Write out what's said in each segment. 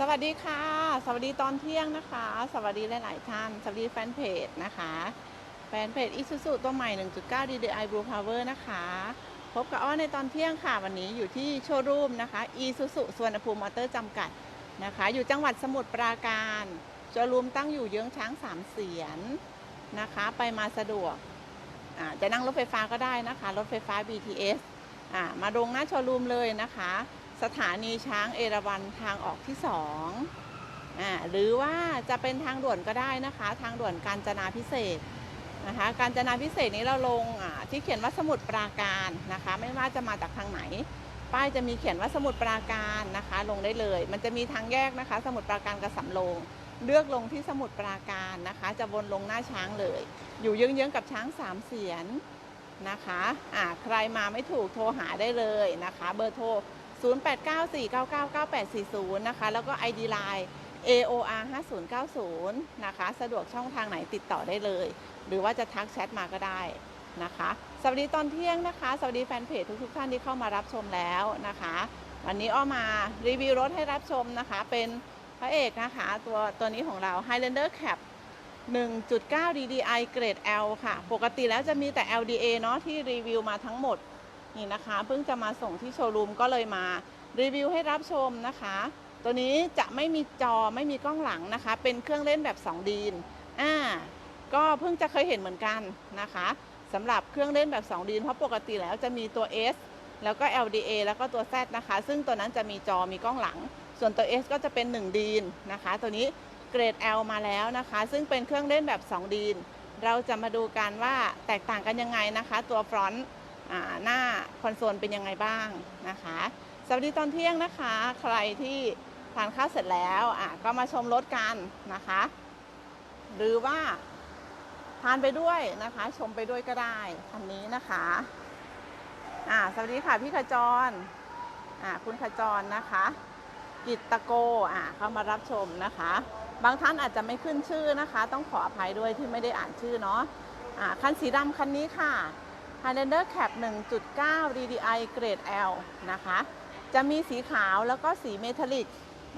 สวัสดีค่ะ สวัสดีตอนเที่ยงนะคะ สวัสดีหลาย ๆ ท่าน สวัสดีแฟนเพจนะคะ แฟนเพจอิซูซุตัวใหม่ 1.9 DDI Blue Power นะคะ พบกับอ้อในตอนเที่ยงค่ะ วันนี้อยู่ที่โชว์รูมนะคะอีซูซุสวนภูมิมอเตอร์จำกัดนะคะ อยู่จังหวัดสมุทรปราการโชว์รูมตั้งอยู่เยื้องช้างสามเสียนนะคะ ไปมาสะดวก จะนั่งรถไฟฟ้าก็ได้นะคะ รถไฟฟ้า BTS อ่ามาลงหน้าโชว์รูมเลยนะคะ สถานีช้างเอราวัณทางออกที่สองอ่าหรือว่าจะเป็นทางด่วนก็ได้นะคะ ทางด่วนกาญจนาพิเศษนะคะกาญจนาพิเศษนี้เราลงที่เขียนว่าสมุทรปราการนะคะ ไม่ว่าจะมาจากทางไหน ป้ายจะมีเขียนว่าสมุทรปราการนะคะ ลงได้เลย มันจะมีทางแยกนะคะ สมุทรปราการกับสำโรงเลือกลงที่สมุทรปราการนะคะ จะวนลงหน้าช้างเลย อยู่เยื้องๆกับช้างสามเสียนนะคะอ่าใครมาไม่ถูกโทรหาได้เลยนะคะ เบอร์โทร 0894999840 นะคะ แล้วก็ ID Line AOR 5090นะคะ สะดวกช่องทางไหนติดต่อได้เลย หรือว่าจะทักแชทมาก็ได้นะคะ สวัสดีตอนเที่ยงนะคะ สวัสดีแฟนเพจทุกๆท่านที่เข้ามารับชมแล้วนะคะ วันนี้อ้อมารีวิวรถให้รับชมนะคะ เป็นพระเอกนะคะ ตัวตัวนี้ของเรา Highlander Cap 1.9 DDI เกรด L ค่ะ ปกติแล้วจะมีแต่ LDA เนาะที่รีวิวมาทั้งหมด นี่นะคะเพิ่งจะมาส่งที่โชว์รูมก็เลยมารีวิวให้รับชมนะคะ ตัวนี้จะไม่มีจอไม่มีกล้องหลังนะคะ เป็นเครื่องเล่นแบบ 2 ดีนอ่าก็เพิ่งจะเคยเห็นเหมือนกันนะคะสำหรับเครื่องเล่นแบบ 2 ดีนเพราะปกติแล้วจะมีตัว S แล้วก็ LDA แล้วก็ตัว Z นะคะ ซึ่งตัวนั้นจะมีจอมีกล้องหลัง ส่วนตัว S ก็จะเป็น 1 ดีนนะคะ ตัวนี้เกรด L มาแล้วนะคะ ซึ่งเป็นเครื่องเล่นแบบ 2 ดีน เราจะมาดูกันว่าแตกต่างกันยังไงนะคะ ตัวฟรอนต์ หน้าคอนโซลเป็นยังไงบ้างนะคะสวัสดีตอนเที่ยงนะคะ ใครที่ทานข้าวเสร็จแล้วก็มาชมรถกันนะคะ หรือว่าทานไปด้วยนะคะ ชมไปด้วยก็ได้คันนี้นะคะอ่าสวัสดีค่ะพี่ขจรอ่าคุณขจรนะคะ กิตตโกอ่าเข้ามารับชมนะคะ บางท่านอาจจะไม่ขึ้นชื่อนะคะ ต้องขออภัยด้วยที่ไม่ได้อ่านชื่อเนาะอ่าคันสีดำคันนี้ค่ะ Highlander Cap 1.9 DDI เกรด L นะคะ จะมีสีขาวแล้วก็สีเมทัลลิก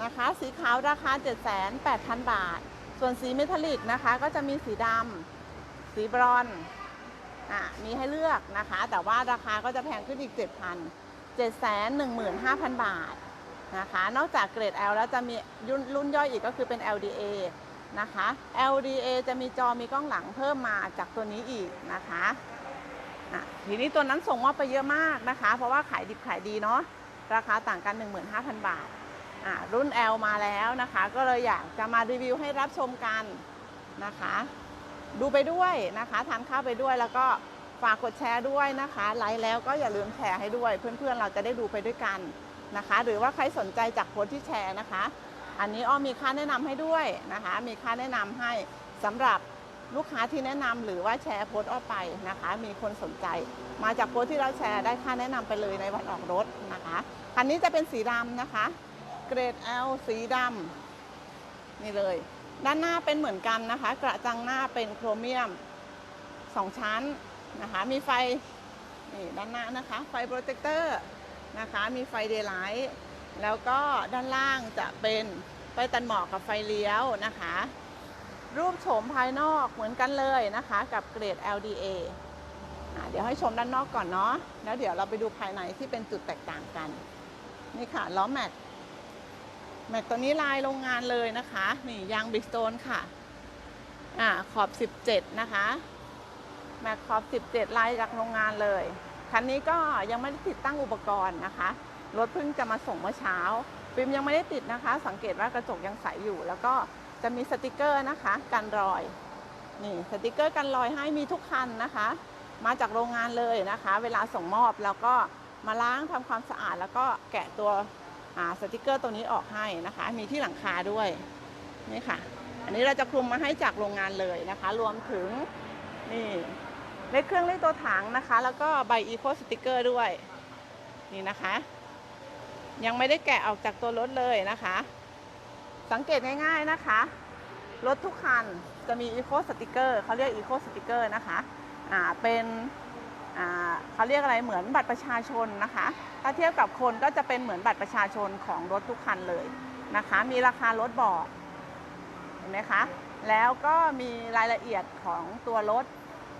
นะคะ สีขาวราคา 78,000 บาท ส่วนสีเมทัลลิกนะคะก็จะมีสีดำ สีบรอนอะมีให้เลือกนะคะ แต่ว่าราคาก็จะแพงขึ้นอีก 7,000 715,000 บาทนะคะ นอกจากเกรด L แล้วจะมียุนรุ่นย่อยอีกก็คือเป็น LDA นะคะ LDA จะมีจอมีกล้องหลังเพิ่มมาจากตัวนี้อีกนะคะ อะทีนี้ตัวนั้นส่งมอบไปเยอะมากนะคะ เพราะว่าขายดิบขายดีเนาะราคาต่างกัน 15,000 บาทอะรุ่น L มาแล้วนะคะ ก็เลยอยากจะมารีวิวให้รับชมกันนะคะ ดูไปด้วยนะคะทานข้าวไปด้วยแล้วก็ฝากกดแชร์ด้วยนะคะไลค์แล้วก็อย่าลืมแชร์ให้ด้วย เพื่อนๆเราจะได้ดูไปด้วยกันนะคะ หรือว่าใครสนใจจากโพสที่แชร์นะคะ อันนี้อ้อมีค่าแนะนำให้ด้วยนะคะ มีค่าแนะนำให้สำหรับ ลูกค้าที่แนะนำหรือว่าแชร์โพสต์ออกไปนะคะ มีคนสนใจ มาจากโพสต์ที่เราแชร์ได้ค่าแนะนำไปเลยในวันออกรถนะคะคันนี้จะเป็นสีดำนะคะ เกรด L สีดำนี่เลย ด้านหน้าเป็นเหมือนกันนะคะ กระจังหน้าเป็นโครเมียม 2 ชั้นนะคะ มีไฟนี่ด้านหน้านะคะ ไฟโปรเจคเตอร์นะคะ มีไฟเดย์ไลท์แล้วก็ด้านล่างจะเป็นไฟตันหมอกกับไฟเลี้ยวนะคะ รูปโฉมภายนอกเหมือนกันเลยนะคะ กับเกรด LDA เดี๋ยวให้ชมด้านนอกก่อนเนาะแล้วเดี๋ยวเราไปดูภายในที่เป็นจุดแตกต่างกัน นี่ค่ะล้อแม็กแม็กตัวนี้ลายโรงงานเลยนะคะ นี่ยางบิสโตนค่ะอ่าขอบ 17 นะคะ แม็กขอบ 17 ลายจากโรงงานเลย คันนี้ก็ยังไม่ได้ติดตั้งอุปกรณ์นะคะ รถเพิ่งจะมาส่งเมื่อเช้า ฟิล์มยังไม่ได้ติดนะคะ สังเกตว่ากระจกยังใสอยู่แล้วก็ จะมีสติกเกอร์นะคะ กันรอย นี่สติกเกอร์กันรอยให้มีทุกคันนะคะ มาจากโรงงานเลยนะคะ เวลาส่งมอบแล้วก็มาล้างทำความสะอาด แล้วก็แกะตัวสติกเกอร์ตัวนี้ออกให้นะคะ มีที่หลังคาด้วยนี่ค่ะ อันนี้เราจะคลุมมาให้จากโรงงานเลยนะคะ รวมถึงนี่เลขเครื่องเลขตัวถังนะคะ แล้วก็ใบอีโคสติกเกอร์ด้วยนี่นะคะ ยังไม่ได้แกะออกจากตัวรถเลยนะคะ สังเกตง่ายๆนะคะ รถทุกคันจะมีอีโคสติกเกอร์เขาเรียกอีโคสติกเกอร์นะคะอ่าเป็นอ่าเขาเรียกอะไรเหมือนบัตรประชาชนนะคะ ถ้าเทียบกับคนก็จะเป็นเหมือนบัตรประชาชนของรถทุกคันเลยนะคะ มีราคารถบอกเห็นไหมคะแล้วก็มีรายละเอียดของตัวรถ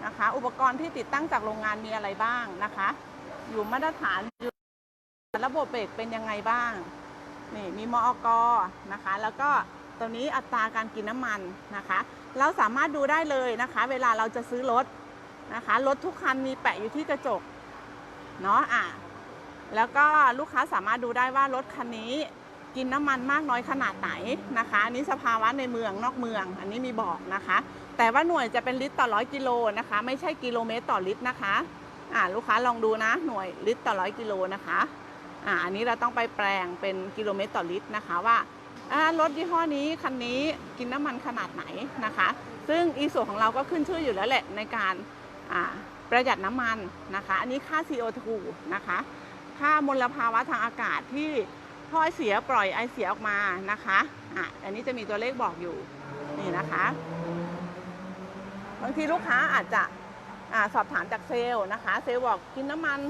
นะคะ อุปกรณ์ที่ติดตั้งจากโรงงานมีอะไรบ้างนะคะ อยู่มาตรฐานยู่ระบบเบรกเป็นยังไงบ้าง นี่มีมอกนะคะ แล้วก็ตัวนี้อัตราการกินน้ำมันนะคะ เราสามารถดูได้เลยนะคะ เวลาเราจะซื้อรถนะคะรถทุกคันมีแปะอยู่ที่กระจกเนาะอะแล้วก็ลูกค้าสามารถดูได้ว่ารถคันนี้กินน้ำมันมากน้อยขนาดไหนนะคะอันนี้สภาวะในเมืองนอกเมือง อันนี้มีบอกนะคะ แต่ว่าหน่วยจะเป็นลิตรต่อร้อยกิโลนะคะ ไม่ใช่กิโลเมตรต่อลิตรนะคะอ่าลูกค้าลองดูนะ หน่วยลิตรต่อร้อยกิโลนะคะ อ่าอันนี้เราต้องไปแปลงเป็นกิโลเมตรต่อลิตรนะคะว่ารถยี่ห้อนี้คันนี้กินน้ำมันขนาดไหนนะคะ ซึ่งอีส่วนของเราก็ขึ้นชื่ออยู่แล้วแหละในการประหยัดน้ำมันนะคะ อันนี้ค่า CO2 นะคะ ค่ามลภาวะทางอากาศที่ถ้อยเสียปล่อยไอเสียออกมานะคะอะอันนี้จะมีตัวเลขบอกอยู่นี่นะคะ บางทีลูกค้าอาจจะอาสอบถามจากเซลล์นะคะ เซลล์บอกกินน้ำมัน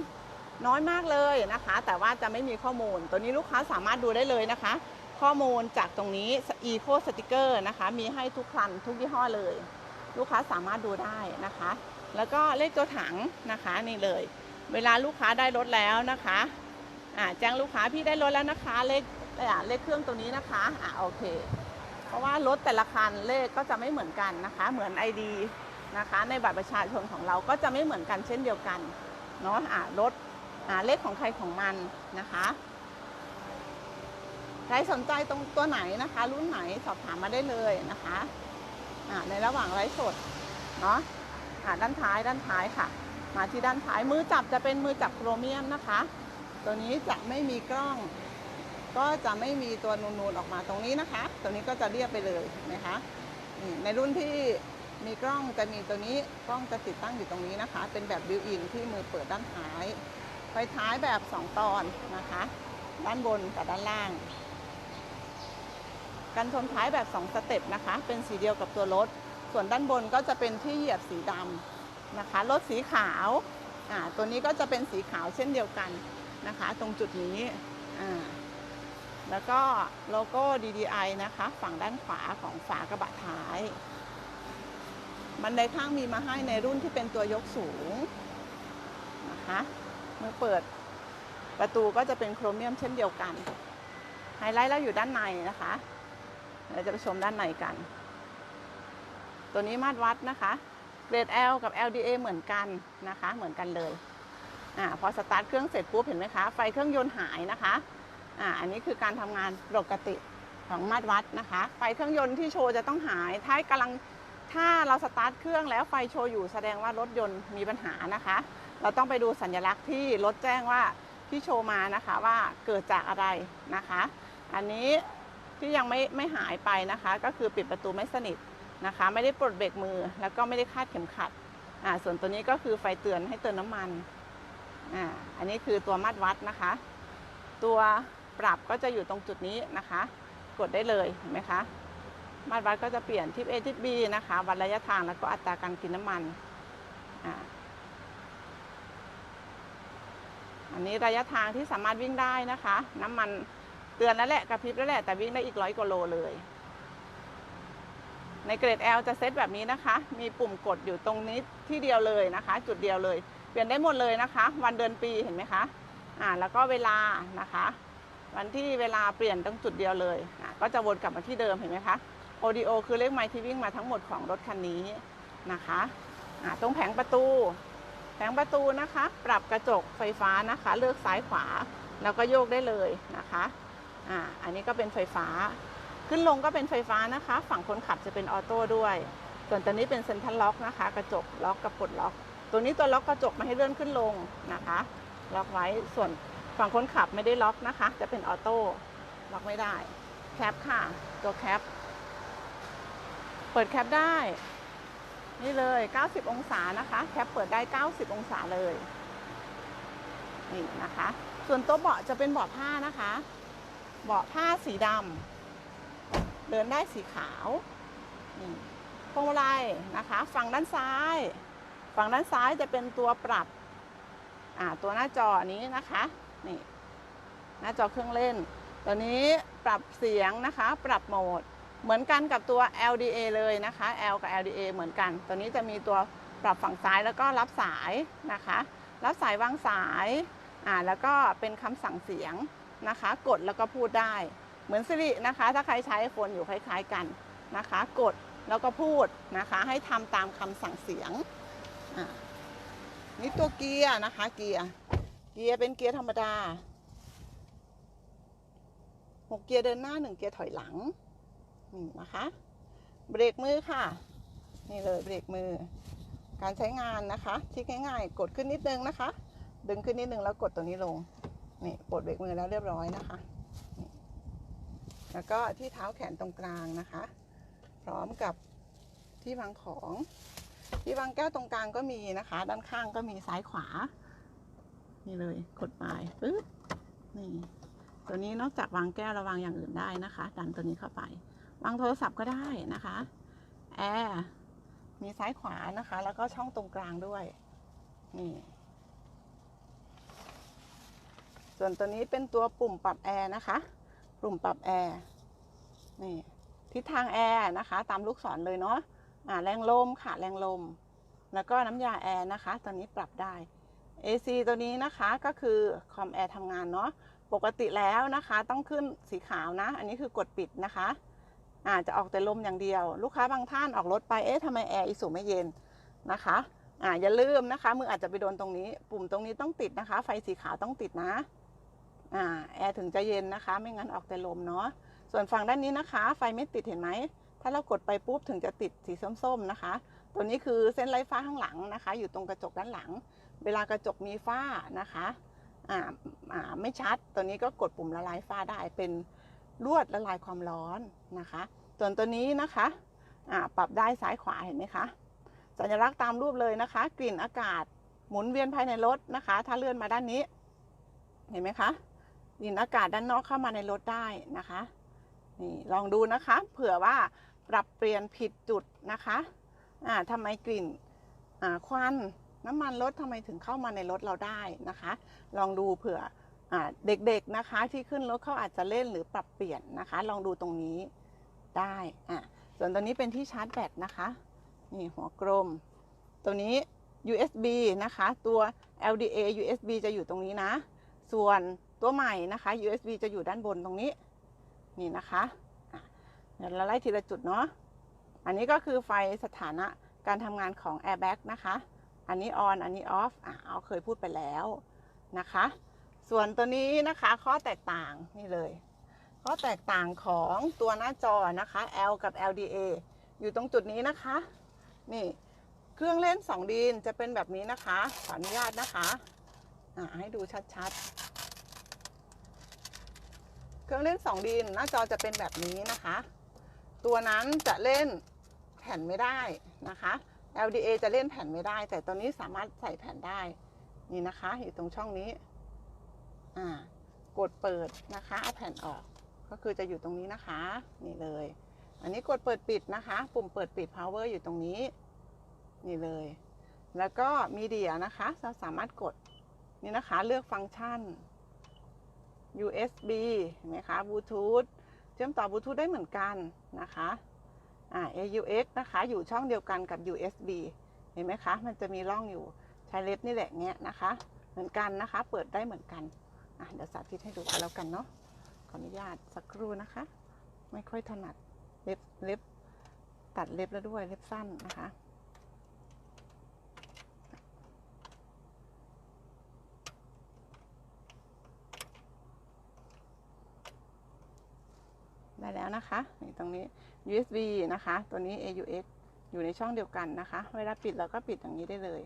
น้อยมากเลยนะคะ แต่ว่าจะไม่มีข้อมูล ตัวนี้ลูกค้าสามารถดูได้เลยนะคะ ข้อมูลจากตรงนี้ Eco Sticker นะคะ มีให้ทุกคันทุกยี่ห้อเลย ลูกค้าสามารถดูได้นะคะ แล้วก็เลขตัวถังนะคะนี่เลย เวลาลูกค้าได้รถแล้วนะคะแจ้งลูกค้าพี่ได้รถแล้วนะคะเลขเลขเครื่องตัวนี้นะคะอ่าโอเค เพราะว่ารถแต่ละคันเลขก็จะไม่เหมือนกันนะคะ เหมือน ID นะคะ ในบัตรประชาชนของเราก็จะไม่เหมือนกันเช่นเดียวกันเนาะอ่ารถ เลขของใครของมันนะคะใครสนใจตรงตัวไหนนะคะ รุ่นไหนสอบถามมาได้เลยนะคะในระหว่างไลฟ์สดเนาะด้านท้ายด้านท้ายค่ะ มาที่ด้านท้ายมือจับจะเป็นมือจับโครเมียมนะคะ ตัวนี้จะไม่มีกล้อง ก็จะไม่มีตัวนูนๆออกมาตรงนี้นะคะ ตัวนี้ก็จะเรียบไปเลยนะคะในรุ่นที่มีกล้องจะมีตัวนี้กล้องจะติดตั้งอยู่ตรงนี้นะคะ เป็นแบบบิวอินที่มือเปิดด้านท้าย ไฟท้ายแบบ 2 ตอนนะคะ ด้านบนกับด้านล่าง กันชนท้ายแบบ 2 สเต็ปนะคะ เป็นสีเดียวกับตัวรถ ส่วนด้านบนก็จะเป็นที่เหยียบสีดำนะคะ รถสีขาวอ่าตัวนี้ก็จะเป็นสีขาวเช่นเดียวกันนะคะ ตรงจุดนี้อ่าแล้วก็โลโก้ DDI นะคะ ฝั่งด้านขวาของฝากระบะท้ายบันไดข้างมีมาให้ในรุ่นที่เป็นตัวยกสูงนะคะ เมื่อเปิดประตูก็จะเป็นโครเมียมเช่นเดียวกัน ไฮไลท์เราอยู่ด้านในนะคะเราจะไปชมด้านในกัน ตัวนี้มาตรวัดนะคะเกรด L กับ LDA เหมือนกันนะคะ เหมือนกันเลยอ่าพอสตาร์ทเครื่องเสร็จปุ๊บเห็นไหมคะ ไฟเครื่องยนต์หายนะคะอ่าอันนี้คือการทำงานปกติของมาตรวัดนะคะ ไฟเครื่องยนต์ที่โชว์จะต้องหาย ถ้ากำลังถ้าเราสตาร์ทเครื่องแล้วไฟโชว์อยู่แสดงว่ารถยนต์มีปัญหานะคะ เราต้องไปดูสัญลักษณ์ที่รถแจ้งว่าที่โชว์มานะคะว่าเกิดจากอะไรนะคะ อันนี้ที่ยังไม่ไม่หายไปนะคะ ก็คือปิดประตูไม่สนิทนะคะ ไม่ได้ปลดเบรกมือ แล้วก็ไม่ได้คาดเข็มขัดอ่าส่วนตัวนี้ก็คือไฟเตือนให้เติมน้ำมันอ่าอันนี้คือตัวมาตรวัดนะคะ ตัวปรับก็จะอยู่ตรงจุดนี้นะคะ กดได้เลยเห็นไหมคะมาตรวัดก็จะเปลี่ยนทิศ A ทิศ B นะคะวัดระยะทางแล้วก็อัตราการกินน้ำมันอ่า อันนี้ระยะทางที่สามารถวิ่งได้นะคะ น้ำมันเตือนแล้วแหละกระพริบแล้วแหละแต่วิ่งได้อีกร้อยกว่าโลเลย ในเกรด L จะเซตแบบนี้นะคะ มีปุ่มกดอยู่ตรงนี้ที่เดียวเลยนะคะ จุดเดียวเลย เปลี่ยนได้หมดเลยนะคะ วันเดือนปีเห็นไหมคะอ่าแล้วก็เวลานะคะ วันที่เวลาเปลี่ยนตรงจุดเดียวเลยอะก็จะวนกลับมาที่เดิมเห็นไหมคะ ODO คือเลขไมล์ที่วิ่งมาทั้งหมดของรถคันนี้นะคะอะตรงแผงประตู แผงประตูนะคะ ปรับกระจกไฟฟ้านะคะ เลือกซ้ายขวาแล้วก็โยกได้เลยนะคะอ่าอันนี้ก็เป็นไฟฟ้า ขึ้นลงก็เป็นไฟฟ้านะคะ ฝั่งคนขับจะเป็นออโต้ด้วย ส่วนตัวนี้เป็นเซ็นทรัลล็อกนะคะ กระจกล็อกกับปลดล็อก ตัวนี้ตัวล็อกกระจกมาให้เลื่อนขึ้นลงนะคะ ล็อกไว้ส่วนฝั่งคนขับไม่ได้ล็อกนะคะ จะเป็นออโต้ล็อกไม่ได้แคปค่ะ ตัวแคป เปิดแคปได้ นี่เลย 90 องศานะคะ แคปเปิดได้ 90 องศาเลย นี่นะคะ ส่วนตัวเบาะจะเป็นเบาะผ้านะคะ เบาะผ้าสีดำ เดินได้สีขาว นี่พวงมาลัยนะคะ ฝั่งด้านซ้าย ฝั่งด้านซ้ายจะเป็นตัวปรับ อ่า ตัวหน้าจอนี้นะคะ นี่ หน้าจอเครื่องเล่น ตัวนี้ปรับเสียงนะคะ ปรับโหมด เหมือนกันกับตัว LDA เลยนะคะ L กับ LDA เหมือนกัน ตัวนี้จะมีตัวปรับฝั่งซ้ายแล้วก็รับสายนะคะ รับสายวางสาย อ่า แล้วก็เป็นคำสั่งเสียงนะคะ กดแล้วก็พูดได้ เหมือนสิรินะคะ ถ้าใครใช้โฟนอยู่คล้ายๆกันนะคะ กดแล้วก็พูดนะคะ ให้ทำตามคำสั่งเสียง อ่า นี่ตัวเกียร์นะคะ เกียร์ เกียร์เป็นเกียร์ธรรมดาหกเกียร์เดินหน้าหนึ่งเกียร์ถอยหลัง นี่นะคะ เบรกมือค่ะ นี่เลยเบรกมือ การใช้งานนะคะที่ง่ายๆ กดขึ้นนิดนึงนะคะ ดึงขึ้นนิดนึงแล้วกดตัวนี้ลง นี่ปลดเบรกมือแล้วเรียบร้อยนะคะ แล้วก็ที่เท้าแขนตรงกลางนะคะ พร้อมกับที่วางของ ที่วางแก้วตรงกลางก็มีนะคะ ด้านข้างก็มีซ้ายขวา นี่เลยกดไปปึ๊บนี่ตัวนี้นอกจากวางแก้วเราวางอย่างอื่นได้นะคะ ดันตัวนี้เข้าไป วางโทรศัพท์ก็ได้นะคะแอร์มีซ้ายขวานะคะ แล้วก็ช่องตรงกลางด้วย นี่ ส่วนตัวนี้เป็นตัวปุ่มปรับแอร์นะคะ ปุ่มปรับแอร์ นี่ ทิศทางแอร์นะคะ ตามลูกศรเลยเนาะอ่าแรงลมค่ะ แรงลม แล้วก็น้ำยาแอร์นะคะตอนนี้ปรับได้ AC ตัวนี้นะคะก็คือคอมแอร์ทำงานเนาะ ปกติแล้วนะคะ ต้องขึ้นสีขาวนะ อันนี้คือกดปิดนะคะ อาจจะออกแต่ลมอย่างเดียว ลูกค้าบางท่านออกรถไปเอ๊ะทำไมแอร์อิสุไม่เย็นนะคะอ่าอย่าลืมนะคะมืออาจจะไปโดนตรงนี้ ปุ่มตรงนี้ต้องติดนะคะ ไฟสีขาวต้องติดนะอ่าแอร์ถึงจะเย็นนะคะ ไม่งั้นออกแต่ลมเนาะส่วนฝั่งด้านนี้นะคะ ไฟไม่ติดเห็นไหมถ้าเรากดไปปุ๊บถึงจะติดสีส้มๆนะคะ ตัวนี้คือเส้นไร้ฟ้าข้างหลังนะคะ อยู่ตรงกระจกด้านหลัง เวลากระจกมีฝ้านะคะอ่าอ่าไม่ชัดตัวนี้ก็กดปุ่มละลายฝ้าได้เป็น ลวดละลายความร้อนนะคะส่วนตัวนี้นะคะปรับได้ซ้ายขวาเห็นไหมคะสัญลักษณ์ตามรูปเลยนะคะ กลิ่นอากาศหมุนเวียนภายในรถนะคะ ถ้าเลื่อนมาด้านนี้ เห็นไหมคะกลิ่นอากาศด้านนอกเข้ามาในรถได้นะคะนี่ลองดูนะคะ เผื่อว่าปรับเปลี่ยนผิดจุดนะคะอ่าทำไมกลิ่นควันน้ำมันรถทำไมถึงเข้ามาในรถเราได้นะคะ ลองดูเผื่อ เด็กๆนะคะที่ขึ้นรถเขาอาจจะเล่นหรือปรับเปลี่ยนนะคะ ลองดูตรงนี้ได้อะส่วนตัวนี้เป็นที่ชาร์จแบตนะคะนี่หัวกลม ตัวนี้ USB นะคะ ตัว LDA USB จะอยู่ตรงนี้นะ ส่วนตัวใหม่นะคะ USB จะอยู่ด้านบนตรงนี้ นี่นะคะเดี๋ยวเราไล่ทีละจุดเนาะอันนี้ก็คือไฟสถานะการทำงานของ airbag นะคะ อันนี้ on อันนี้ off อะเอาเคยพูดไปแล้วนะคะ ส่วนตัวนี้นะคะข้อแตกต่างนี่เลย ข้อแตกต่างของตัวหน้าจอนะคะ L กับ LDA อยู่ตรงจุดนี้นะคะ นี่เครื่องเล่น 2 ดินจะเป็นแบบนี้นะคะขออนุญาตนะคะะให้ดูชัดๆ เครื่องเล่น 2 ดินหน้าจอจะเป็นแบบนี้นะคะ ตัวนั้นจะเล่นแผ่นไม่ได้นะคะ LDA จะเล่นแผ่นไม่ได้ แต่ตัวนี้สามารถใส่แผ่นได้ นี่นะคะ อยู่ตรงช่องนี้ อ่ากดเปิดนะคะเอาแผ่นออกก็คือจะอยู่ตรงนี้นะคะ นี่เลย อันนี้กดเปิดปิดนะคะ ปุ่มเปิดปิด power อยู่ตรงนี้ นี่เลย แล้วก็มีเดียนะคะ เราสามารถกดนี่นะคะเลือกฟังก์ชัน USB เห็นไหมคะบลูทูธเชื่อมต่อบลูทูธได้เหมือนกันนะคะอ่า AUX นะคะ อยู่ช่องเดียวกันกับ USB เห็นไหมคะ มันจะมีร่องอยู่ใช้เล็บนี่แหละเงี้ยนะคะ เหมือนกันนะคะ เปิดได้เหมือนกัน เดี๋ยวสาธิตให้ดูกันแล้วกันเนาะขออนุญาตสักครู่นะคะ ไม่ค่อยถนัดเล็บเล็บตัดเล็บแล้วด้วยเล็บสั้นนะคะได้แล้วนะคะนี่ตรงนี้ USB นะคะ ตัวนี้ AUX อยู่ในช่องเดียวกันนะคะ เวลาปิดเราก็ปิดอย่างนี้ได้เลย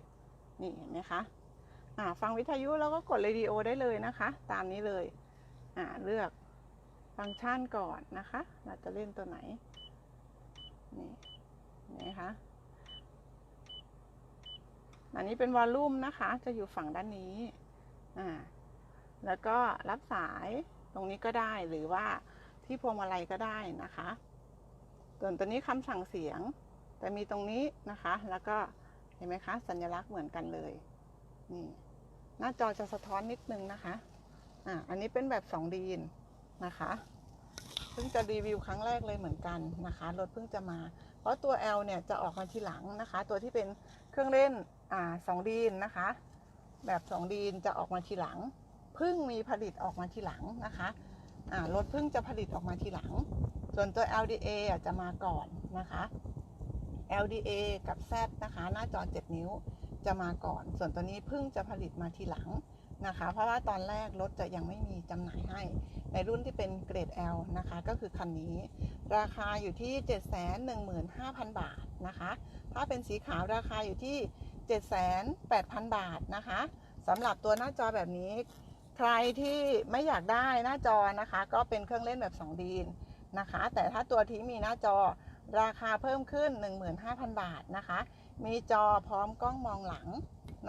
นี่เห็นไหมคะ อ่าฟังวิทยุแล้วก็กดเรดิโอได้เลยนะคะ ตามนี้เลยอ่าเลือกฟังก์ชันก่อนนะคะ เราจะเล่นตัวไหน นี่นไหมคะอันนี้เป็นวอลลุ่มนะคะ จะอยู่ฝั่งด้านนี้อ่าแล้วก็รับสายตรงนี้ก็ได้หรือว่าที่พวงมาลัยก็ได้นะคะส่วนตัวนี้คำสั่งเสียง แต่มีตรงนี้นะคะ แล้วก็เห็นไหมคะ สัญลักษณ์เหมือนกันเลย นี่หน้าจอจะสะท้อนนิดนึงนะคะอ่าอันนี้เป็นแบบ 2 ดีนนะคะเพิ่งจะรีวิวครั้งแรกเลยเหมือนกันนะคะรถเพิ่งจะมา เพราะตัว L เนี่ยจะออกมาทีหลังนะคะ ตัวที่เป็นเครื่องเล่นอ่าสองดีนนะคะ แบบสองดีนจะออกมาทีหลังเพิ่งมีผลิตออกมาทีหลังนะคะอ่ารถเพิ่งจะผลิตออกมาทีหลัง ส่วนตัว LDA จะมาก่อนนะคะ LDA กับ Z นะคะ หน้าจอ 7 นิ้ว จะมาก่อน ส่วนตัวนี้เพิ่งจะผลิตมาทีหลังนะคะ เพราะว่าตอนแรกรถจะยังไม่มีจำหน่ายให้ ในรุ่นที่เป็นเกรด L นะคะ ก็คือคันนี้ ราคาอยู่ที่ 715,000 บาทนะคะ ถ้าเป็นสีขาวราคาอยู่ที่78,000 บาทนะคะสำหรับตัวหน้าจอแบบนี้ ใครที่ไม่อยากได้หน้าจอนะคะ ก็เป็นเครื่องเล่นแบบ 2 ดีนนะคะ แต่ถ้าตัวที่มีหน้าจอราคาเพิ่มขึ้น 15,000 บาทนะคะ มีจอพร้อมกล้องมองหลัง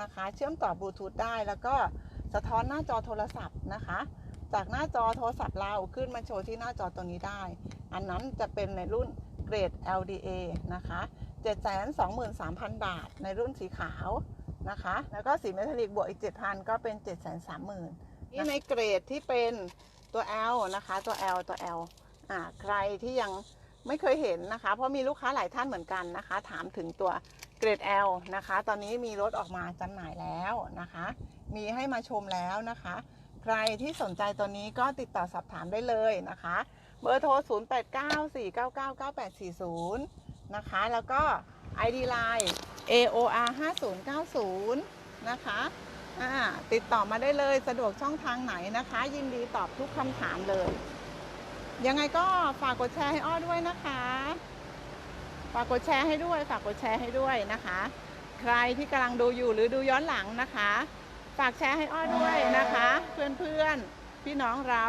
นะคะ เชื่อมต่อบลูทูธได้แล้วก็สะท้อนหน้าจอโทรศัพท์นะคะ จากหน้าจอโทรศัพท์เราขึ้นมาโชว์ที่หน้าจอตัวนี้ได้ อันนั้นจะเป็นในรุ่นเกรด LDA นะคะ723,000 บาท ในรุ่นสีขาวนะคะ แล้วก็สีเมทัลลิกบวกอีก 7,000 ก็เป็น 730,000นี่ในเกรดที่เป็นตัว L นะคะ ตัว L ตัว L อ่าใครที่ยังไม่เคยเห็นนะคะ เพราะมีลูกค้าหลายท่านเหมือนกันนะคะ ถามถึงตัว เกรด L นะคะ ตอนนี้มีรถออกมาจำหน่ายแล้วนะคะ มีให้มาชมแล้วนะคะ ใครที่สนใจตัวนี้ก็ติดต่อสอบถามได้เลยนะคะ เบอร์โทร 0894999840 นะคะ แล้วก็ ID Line AOR 5090 นะคะติดต่อมาได้เลยสะดวกช่องทางไหนนะคะ ยินดีตอบทุกคำถามเลย ยังไงก็ฝากกดแชร์ให้อ้อด้วยนะคะ ฝากกดแชร์ให้ด้วย ฝากกดแชร์ให้ด้วยนะคะ ใครที่กำลังดูอยู่หรือดูย้อนหลังนะคะ ฝากแชร์ให้อ้อด้วยนะคะ เพื่อนๆพี่น้องเรา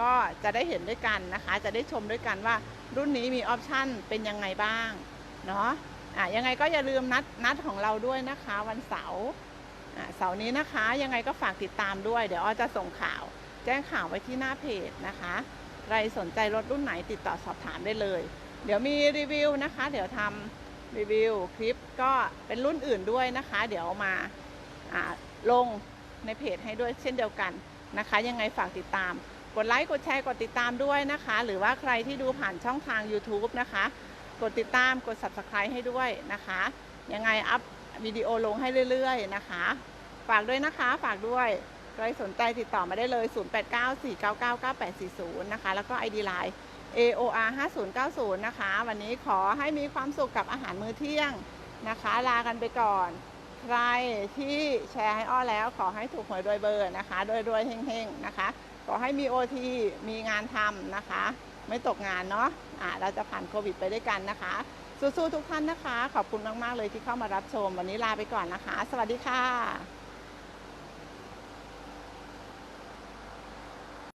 ก็จะได้เห็นด้วยกันนะคะ จะได้ชมด้วยกันว่ารุ่นนี้มีออปชั่นเป็นยังไงบ้างเนาะอะยังไงก็อย่าลืมนัดนัดของเราด้วยนะคะ วันเสาร์เสาร์นี้นะคะ ยังไงก็ฝากติดตามด้วย เดี๋ยวอ้อจะส่งข่าว แจ้งข่าวไว้ที่หน้าเพจนะคะ ใครสนใจรถรุ่นไหนติดต่อสอบถามได้เลย เดี๋ยวมีรีวิวนะคะ เดี๋ยวทำรีวิวคลิปก็เป็นรุ่นอื่นด้วยนะคะ เดี๋ยวมาอ่าลงในเพจให้ด้วยเช่นเดียวกันนะคะ ยังไงฝากติดตาม กดไลค์กดแชร์กดติดตามด้วยนะคะ หรือว่าใครที่ดูผ่านช่องทาง YouTube นะคะ กดติดตามกด Subscribe ให้ด้วยนะคะ ยังไงอัพวิดีโอลงให้เรื่อยๆนะคะ ฝากด้วยนะคะ ฝากด้วยใครสนใจติดต่อมาได้เลย 0894999840 นะคะ แล้วก็ ID Line AOR 5090 นะคะ วันนี้ขอให้มีความสุขกับอาหารมื้อเที่ยงนะคะ ลากันไปก่อน ใครที่แชร์ให้อ้อแล้วขอให้ถูกหวยรวยเบอร์นะคะรวยรวยๆเฮงๆนะคะ ขอให้มี OT มีงานทำนะคะ ไม่ตกงานเนาะะเราจะผ่านโควิดไปด้วยกันนะคะ สู้ๆทุกท่านนะคะ ขอบคุณมากๆเลยที่เข้ามารับชม วันนี้ลาไปก่อนนะคะ สวัสดีค่ะ